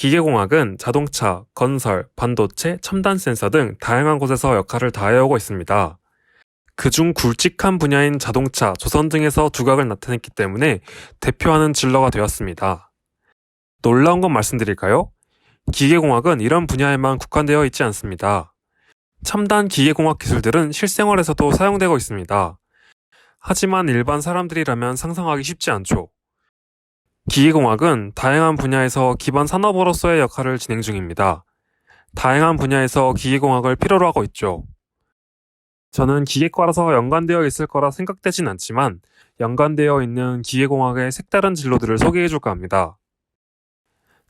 기계공학은 자동차, 건설, 반도체, 첨단 센서 등 다양한 곳에서 역할을 다해오고 있습니다. 그중 굵직한 분야인 자동차, 조선 등에서 두각을 나타냈기 때문에 대표하는 진로가 되었습니다. 놀라운 건 말씀드릴까요? 기계공학은 이런 분야에만 국한되어 있지 않습니다. 첨단 기계공학 기술들은 실생활에서도 사용되고 있습니다. 하지만 일반 사람들이라면 상상하기 쉽지 않죠. 기계공학은 다양한 분야에서 기반 산업으로서의 역할을 진행 중입니다. 다양한 분야에서 기계공학을 필요로 하고 있죠. 저는 기계과라서 연관되어 있을 거라 생각되진 않지만 연관되어 있는 기계공학의 색다른 진로들을 소개해 줄까 합니다.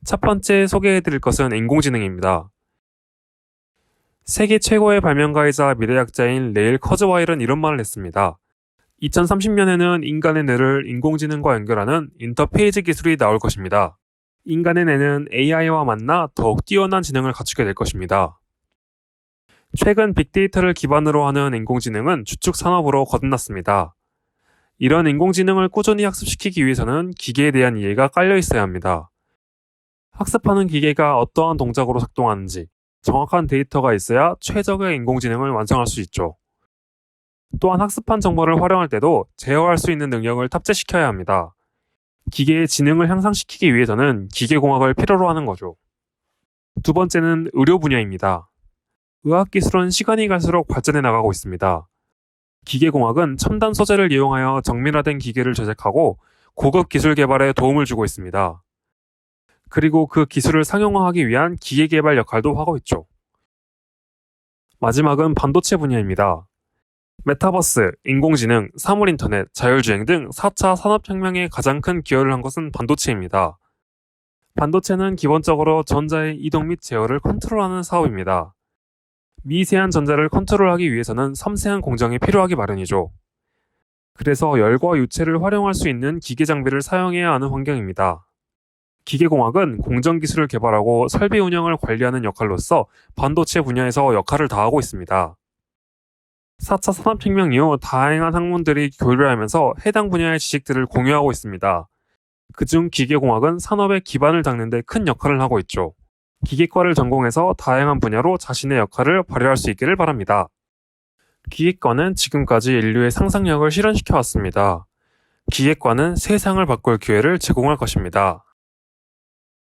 첫 번째 소개해 드릴 것은 인공지능입니다. 세계 최고의 발명가이자 미래학자인 레일 커즈와일은 이런 말을 했습니다. 2030년에는 인간의 뇌를 인공지능과 연결하는 인터페이즈 기술이 나올 것입니다. 인간의 뇌는 AI와 만나 더욱 뛰어난 지능을 갖추게 될 것입니다. 최근 빅데이터를 기반으로 하는 인공지능은 주축 산업으로 거듭났습니다. 이런 인공지능을 꾸준히 학습시키기 위해서는 기계에 대한 이해가 깔려 있어야 합니다. 학습하는 기계가 어떠한 동작으로 작동하는지 정확한 데이터가 있어야 최적의 인공지능을 완성할 수 있죠. 또한 학습한 정보를 활용할 때도 제어할 수 있는 능력을 탑재시켜야 합니다. 기계의 지능을 향상시키기 위해서는 기계공학을 필요로 하는 거죠. 두 번째는 의료 분야입니다. 의학기술은 시간이 갈수록 발전해 나가고 있습니다. 기계공학은 첨단 소재를 이용하여 정밀화된 기계를 제작하고 고급 기술 개발에 도움을 주고 있습니다. 그리고 그 기술을 상용화하기 위한 기계 개발 역할도 하고 있죠. 마지막은 반도체 분야입니다. 메타버스, 인공지능, 사물인터넷, 자율주행 등 4차 산업혁명에 가장 큰 기여를 한 것은 반도체입니다. 반도체는 기본적으로 전자의 이동 및 제어를 컨트롤하는 사업입니다. 미세한 전자를 컨트롤하기 위해서는 섬세한 공정이 필요하기 마련이죠. 그래서 열과 유체를 활용할 수 있는 기계 장비를 사용해야 하는 환경입니다. 기계공학은 공정 기술을 개발하고 설비 운영을 관리하는 역할로서 반도체 분야에서 역할을 다하고 있습니다. 4차 산업혁명 이후 다양한 학문들이 교류하면서 해당 분야의 지식들을 공유하고 있습니다. 그중 기계공학은 산업의 기반을 닦는 데 큰 역할을 하고 있죠. 기계과를 전공해서 다양한 분야로 자신의 역할을 발휘할 수 있기를 바랍니다. 기계과는 지금까지 인류의 상상력을 실현시켜 왔습니다. 기계과는 세상을 바꿀 기회를 제공할 것입니다.